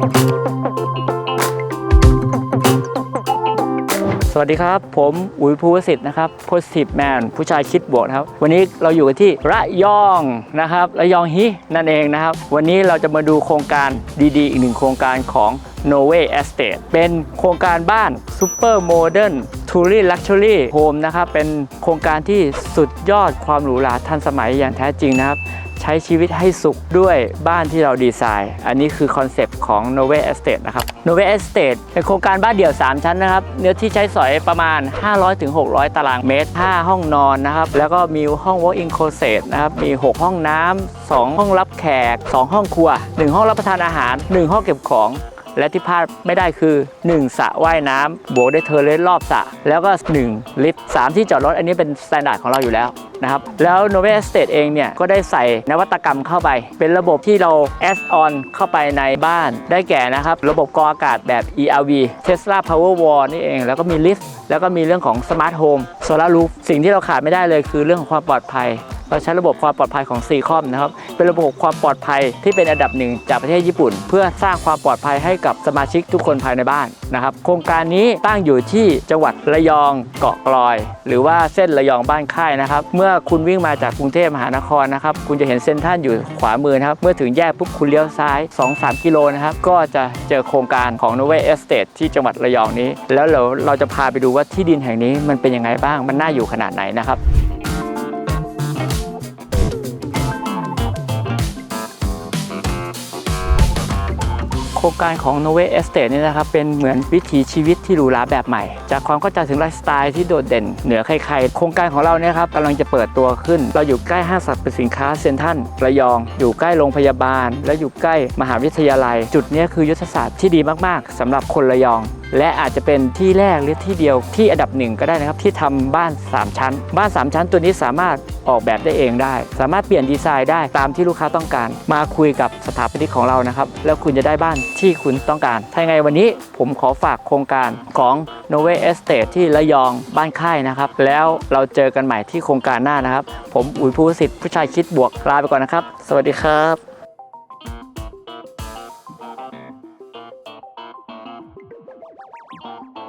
สวัสดีครับ ผมอุ๋ยภูวสิทธิ์นะครับ Positive Man ผู้ชายคิดบวกนะครับ วันนี้เราอยู่กันที่ระยองนะครับระยองฮินั่นเองนะครับ วันนี้เราจะมาดูโครงการดีๆ อีกหนึ่งโครงการของ n o w a Estate เป็นโครงการบ้าน Super Modern t o u r y Luxury Home นะครับ เป็นโครงการที่สุดยอดความหรูหราทันสมัยอย่างแท้จริงนะครับ ใช้ชีวิตให้สุขด้วยบ้านที่เราดีไซน์ อันนี้คือคอนเซปต์ของ n o v e Estate นะครับ n o v e Estate เป็นโครงการบ้านเดี่ยว 3 ชั้นนะครับ เนื้อที่ใช้สอยประมาณ 500-600 ตารางเมตร 5 ห้องนอนนะครับ แล้วก็มีห้อง walk-in closet นะครับ มี 6 ห้องน้ำ2 ห้องรับแขก 2 ห้องครัว 1 ห้องรับประทานอาหาร 1 ห้องเก็บของ และที่พลาดไม่ได้คือ 1สระว่ายน้ำบวกด้เทอร์เลสรอบสระแล้วก็ 1 ลิฟต์3ที่จอดรถอันนี้เป็นสแตนดาร์ดของเราอยู่แล้วนะครับแล้ว n o v a Estate เองเนี่ย ก็ได้ใส่นวัตกรรมเข้าไป เป็นระบบที่เรา add on เข้าไปในบ้าน ได้แก่นะครับ ระบบกรองอากาศแบบ ERV Tesla Power Wall นี่เอง แล้วก็มีลิฟต์แล้วก็มีเรื่องของ Smart Home Solar Roof สิ่งที่เราขาดไม่ได้เลยคือเรื่องของความปลอดภัย เราใช้ระบบความปลอดภัยของ c ีคอมนะครับ เป็นระบบความปลอดภัยที่เป็นอันดับหนึ่งจากประเทศญี่ปุ่น เพื่อสร้างความปลอดภัยให้กับสมาชิกทุกคนภายในบ้านนะครับ โครงการนี้ตั้งอยู่ที่จังหวัดระยองเกาะกลอย หรือว่าเส้นระยองบ้านค่ายนะครับ เมื่อคุณวิ่งมาจากกรุงเทพมหานครนะครับ คุณจะเห็นเซ็นทรัลอยู่ขวามือนะครับ เมื่อถึงแยกปุ๊บคุณเลี้ยวซ้าย 2-3 กิโลนะครับ ก็จะเจอโครงการของ n o v a Estate ที่จังหวัดระยองนี้ แล้วเราเราจะพาไปดูว่าที่ดินแห่งนี้มันเป็นยังไงบ้าง มันน่าอยู่ขนาดไหนนะครับ โครงการของ n o v a Estate นี่นะครับเป็นเหมือนวิถีชีวิตที่หรูหราแบบใหม่ จากความเข้าใจถึงไลฟ์สไตล์ที่โดดเด่นเหนือใครๆ โครงการของเราเนี่ยครับกำลังจะเปิดตัวขึ้น เราอยู่ใกล้ห้างสรรพสินค้าเซ็นทรัลระยอง อยู่ใกล้โรงพยาบาล และอยู่ใกล้มหาวิทยาลัย จุดนี้คือยุทธศาสตร์ที่ดีมากๆสำหรับคนระยอง และอาจจะเป็นที่แรกหรือที่เดียวที่อันดับหนึ่งก็ได้นะครับ ที่ทำบ้าน 3 ชั้น บ้าน 3 ชั้นตัวนี้สามารถออกแบบได้เองได้ สามารถเปลี่ยนดีไซน์ได้ตามที่ลูกค้าต้องการ มาคุยกับสถาปนิกของเรานะครับ แล้วคุณจะได้บ้านที่คุณต้องการถ้าไงวันนี้ผมขอฝากโครงการของ n o v a Estate ที่ระยองบ้านค่ายนะครับ แล้วเราเจอกันใหม่ที่โครงการหน้านะครับ ผมอุ๋ยภูสิทธิ์ผู้ชายคิดบวกลาไปก่อนนะครับ สวัสดีครับ Uh-oh.